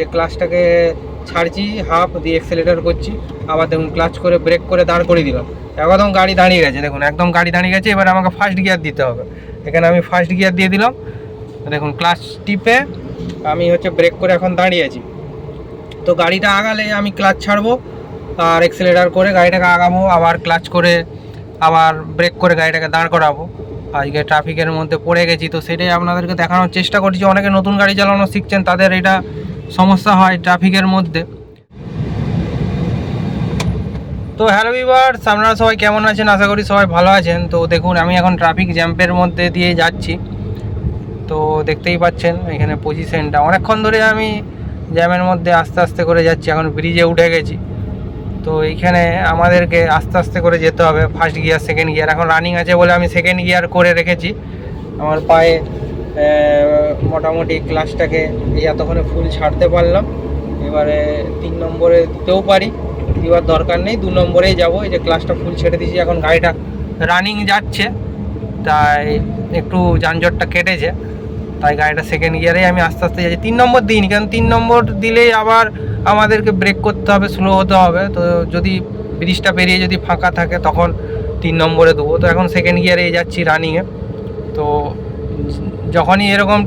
যে ক্লাচটাকে ছাড়ছি হাফ দিয়ে এক্সেলেটার করছি, আবার দেখুন ক্লাচ করে ব্রেক করে দাঁড় করে দিলাম। একদম গাড়ি দাঁড়িয়ে গেছে, দেখুন, একদম গাড়ি দাঁড়িয়ে গেছে, এবার আমাকে ফার্স্ট গিয়ার দিতে হবে। এখানে আমি ফার্স্ট গিয়ার দিয়ে দিলাম। দেখুন ক্লাচ টিপে আমি হচ্ছে ব্রেক করে এখন দাঁড়িয়ে আছি। তো গাড়িটা আগালে আমি ক্লাচ ছাড়বো আর এক্সেলেটার করে গাড়িটাকে আগাবো, আবার ক্লাচ করে আবার ব্রেক করে গাড়িটাকে দাঁড় করাবো। আজকে ট্রাফিকের মধ্যে পড়ে গেছি, তো সেটাই আপনাদেরকে দেখানোর চেষ্টা করছি। অনেকে নতুন গাড়ি চালানো শিখছেন, তাদের এটা সমস্যা হয় ট্রাফিকের মধ্যে। তো হ্যালো বিবার আপনারা সবাই কেমন আছেন? আশা করি সবাই ভালো আছেন। তো দেখুন, আমি এখন ট্রাফিক জ্যাম্পের মধ্যে দিয়ে যাচ্ছি। তো দেখতেই পাচ্ছেন, এখানে পজিশনটা অনেকক্ষণ ধরে আমি জ্যামের মধ্যে আস্তে আস্তে করে যাচ্ছি। এখন ব্রিজে উঠে গেছি। তো এইখানে আমাদেরকে আস্তে আস্তে করে যেতে হবে। ফার্স্ট গিয়ার সেকেন্ড গিয়ার এখন রানিং আছে বলে আমি সেকেন্ড গিয়ার করে রেখেছি। আমার পায়ে মোটামুটি ক্লাসটাকে এই এতক্ষণে ফুল ছাড়তে পারলাম। এবারে তিন নম্বরে দিতেও পারি। এবার দরকার নেই, দু নম্বরেই যাব। এই যে ক্লাসটা ফুল ছেড়ে দিয়েছি, এখন গাড়িটা রানিং যাচ্ছে। তাই একটু যানজটটা কেটেছে। তাই গাড়িটা সেকেন্ড গিয়ারেই আমি আস্তে আস্তে যাচ্ছি। তিন নম্বর দিইনি, কারণ তিন নম্বর দিলেই আবার আমাদেরকে ব্রেক করতে হবে স্লো হতে হবে। তো যদি ব্রিজটা পেরিয়ে যদি ফাঁকা থাকে, তখন তিন নম্বরে দেবো। তো এখন সেকেন্ড গিয়ারে যাচ্ছি রানিংয়ে তো যখনই এরকম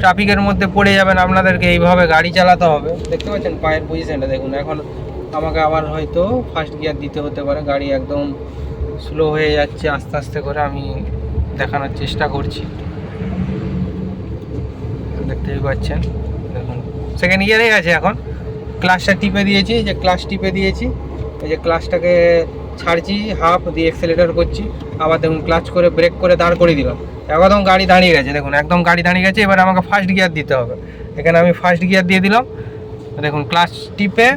ট্রাফিকের মধ্যে পড়ে যাবেন, আপনাদেরকে এইভাবে গাড়ি চালাতে হবে। দেখতে পাচ্ছেন পায়ের পজিশনটা দেখুন, এখন আমাকে আবার হয়তো ফার্স্ট গিয়ার দিতে হতে পারে। গাড়ি একদম স্লো হয়ে যাচ্ছে, আস্তে আস্তে করে আমি দেখানোর চেষ্টা করছি। দেখতেই পাচ্ছেন, দেখুন। সেকেন্ড গিয়ারে আছে এখন। ক্লাসটা টিপে দিয়েছি যে ক্লাস টিপে দিয়েছি, এই যে ক্লাসটাকে ছাড়ছি হাফ দিয়ে এক্সেলেটার করছি, আবার দেখুন ক্লাচ করে ব্রেক করে দাঁড় করে দিলাম। একদম গাড়ি দাঁড়িয়ে গেছে, দেখুন একদম গাড়ি দাঁড়িয়ে গেছে, এবার আমাকে ফার্স্ট গিয়ার দিতে হবে। এখানে আমি ফার্স্ট গিয়ার দিয়ে দিলাম। দেখুন ক্লাচ টিপে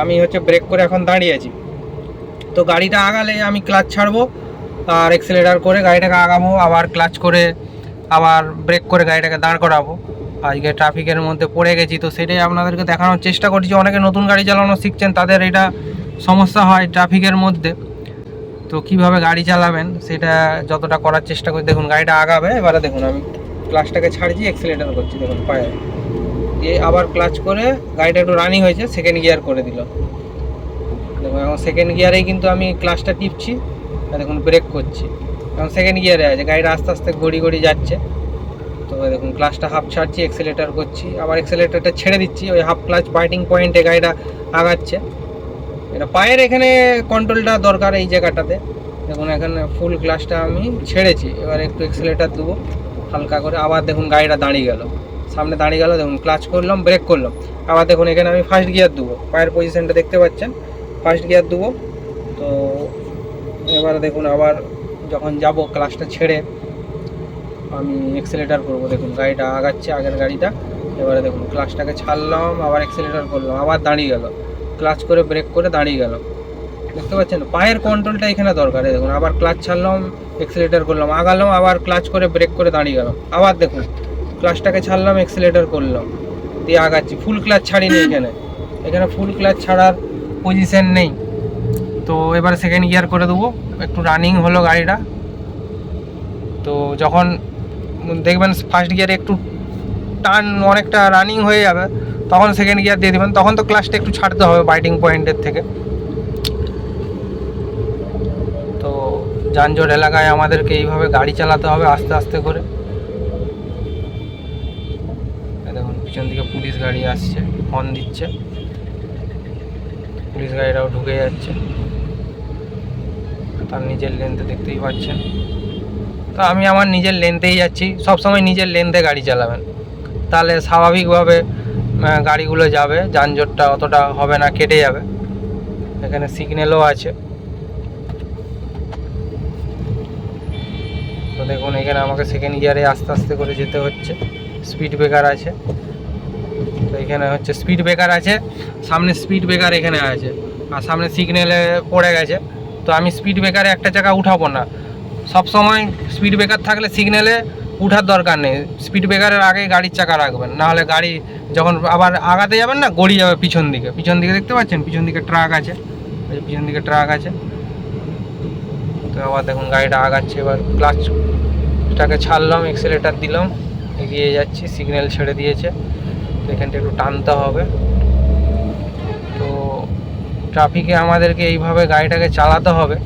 আমি হচ্ছে ব্রেক করে এখন দাঁড়িয়ে আছি। তো গাড়িটা আগালে আমি ক্লাচ ছাড়বো, আর এক্সেলেটার করে গাড়িটাকে আগাবো, আবার ক্লাচ করে আবার ব্রেক করে গাড়িটাকে দাঁড় করাবো। আজকে ট্রাফিকের মধ্যে পড়ে গেছি, তো সেটাই আপনাদেরকে দেখানোর চেষ্টা করছি। অনেকে নতুন গাড়ি চালানো শিখছেন, তাদের এটা সমস্যা হয় ট্রাফিকের মধ্যে। তো কীভাবে গাড়ি চালাবেন সেটা যতটা করার চেষ্টা করি, দেখুন গাড়িটা আগাবে, এবারে দেখুন আমি ক্লাচটাকে ছাড়ছি এক্সেলেটার করছি, দেখুন পায়ে। দিয়ে আবার ক্লাচ করে গাড়িটা একটু রানিং হয়েছে সেকেন্ড গিয়ার করে দিল। দেখুন, এখন সেকেন্ড গিয়ারেই কিন্তু আমি ক্লাচটা টিপছি, আর দেখুন ব্রেক করছি। এখন সেকেন্ড গিয়ারে আছে, গাড়িটা আস্তে আস্তে গড়ি গড়ি যাচ্ছে। তো দেখুন ক্লাচটা হাফ ছাড়ছি এক্সেলেটার করছি, আবার এক্সেলেটারটা ছেড়ে দিচ্ছি, ওই হাফ ক্লাচ বাইটিং পয়েন্টে গাড়িটা আগাচ্ছে। এটা পায়ের এখানে কন্ট্রোলটা দরকার এই জায়গাটাতে। দেখুন, এখানে ফুল ক্লাচটা আমি ছেড়েছি। এবার একটু এক্সেলেটার দেবো, হালকা করে। আবার দেখুন, গাড়িটা দাঁড়িয়ে গেল। সামনে দাঁড়িয়ে গেল, দেখুন ক্লাচ করলাম ব্রেক করলাম। আবার দেখুন, এখানে আমি ফার্স্ট গিয়ার দেবো। পায়ের পজিশনটা দেখতে পাচ্ছেন? ফার্স্ট গিয়ার দেবো। তো এবার দেখুন, আবার যখন যাব ক্লাসটা ছেড়ে আমি এক্সেলেটার করব। দেখুন, গাড়িটা আগাচ্ছে আগের গাড়িটা। এবারে দেখুন ক্লাসটাকে ছাড়লাম, আবার এক্সেলেটার করলাম, আবার দাঁড়িয়ে গেল। ক্লাচ করে ব্রেক করে দাঁড়িয়ে গেল। দেখতে পাচ্ছেন, পায়ের কন্ট্রোলটা এখানে দরকার। দেখুন, আবার ক্লাচ ছাড়লাম এক্সেলেটার করলাম, আগালাম, আবার ক্লাচ করে ব্রেক করে দাঁড়িয়ে গেলাম। আবার দেখুন, ক্লাচটাকে ছাড়লাম এক্সেলেটার করলাম, দিয়ে আগাচ্ছি। ফুল ক্লাচ ছাড়িনি এখানে। এখানে ফুল ক্লাচ ছাড়ার পজিশন নেই। তো এবারে সেকেন্ড গিয়ার করে দেবো। একটু রানিং হলো গাড়িটা। তো যখন, দেখবেন ফার্স্ট গিয়ারে একটু টান অনেকটা রানিং হয়ে যাবে, তখন সেকেন্ড গিয়ার দিয়ে দেবেন। তখন তো ক্লাসটা একটু ছাড়তে হবে বাইটিং পয়েন্টের থেকে। তো যানজট এলাকায় আমাদেরকে এইভাবে গাড়ি চালাতে হবে আস্তে আস্তে করে। দেখুন, পিছন দিকে পুলিশ গাড়ি আসছে হর্ন দিচ্ছে। পুলিশ গাড়িটাও ঢুকে যাচ্ছে। তার নিজের লেনতে দেখতেই পাচ্ছেন। তো আমি আমার নিজের লেনতেই যাচ্ছি। সবসময় নিজের লেনতে গাড়ি চালাবেন। তাহলে স্বাভাবিকভাবে গাড়িগুলো যাবে, যানজটটা অতটা হবে না, কেটে যাবে। এখানে সিগন্যালও আছে। তো দেখুন, এখানে আমাকে সেকেন্ড গিয়ারে আস্তে আস্তে করে যেতে হচ্ছে। স্পিড ব্রেকার আছে। তো এখানে হচ্ছে স্পিড ব্রেকার আছে। সামনে স্পিড ব্রেকার এখানে আছে। আর সামনে সিগন্যালে পড়ে গেছে। তো আমি স্পিড ব্রেকারে একটা জায়গা উঠাবো না। সবসময় স্পিড ব্রেকার থাকলে সিগন্যালে উঠার দরকার নেই। স্পিড ব্রেকারের আগে গাড়ির চাকা রাখবেন। নাহলে গাড়ি যখন আবার আগাতে যাবেন না, গড়িয়ে যাবে পিছন দিকে। পিছন দিকে দেখতে পাচ্ছেন? পিছন দিকে ট্রাক আছে। পিছন দিকে ট্রাক আছে। তো আবার দেখুন গাড়িটা আগাচ্ছে। এবার ক্লাচটাকে ছাড়লাম এক্সেলেটার দিলাম। এগিয়ে যাচ্ছি সিগন্যাল ছেড়ে দিয়েছে। তো এখানটা একটু টানতে হবে। তো ট্রাফিকে আমাদেরকে এইভাবে গাড়িটাকে চালাতে হবে।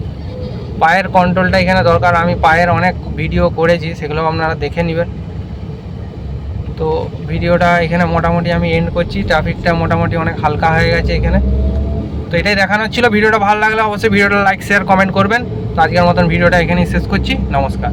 পায়ের কন্ট্রোলটা এখানে দরকার। আমি পায়ের অনেক ভিডিও করেছি, সেগুলো আপনারা দেখে নেবেন। তো ভিডিওটা এখানে মোটামুটি আমি এন্ড করছি। ট্রাফিকটা মোটামুটি অনেক হালকা হয়ে গেছে এখানে। তো এটাই দেখানো ছিল। ভিডিওটা ভালো লাগলে অবশ্যই ভিডিওটা লাইক শেয়ার কমেন্ট করবেন। তো আজকের মতন ভিডিওটা এখানেই শেষ করছি। নমস্কার।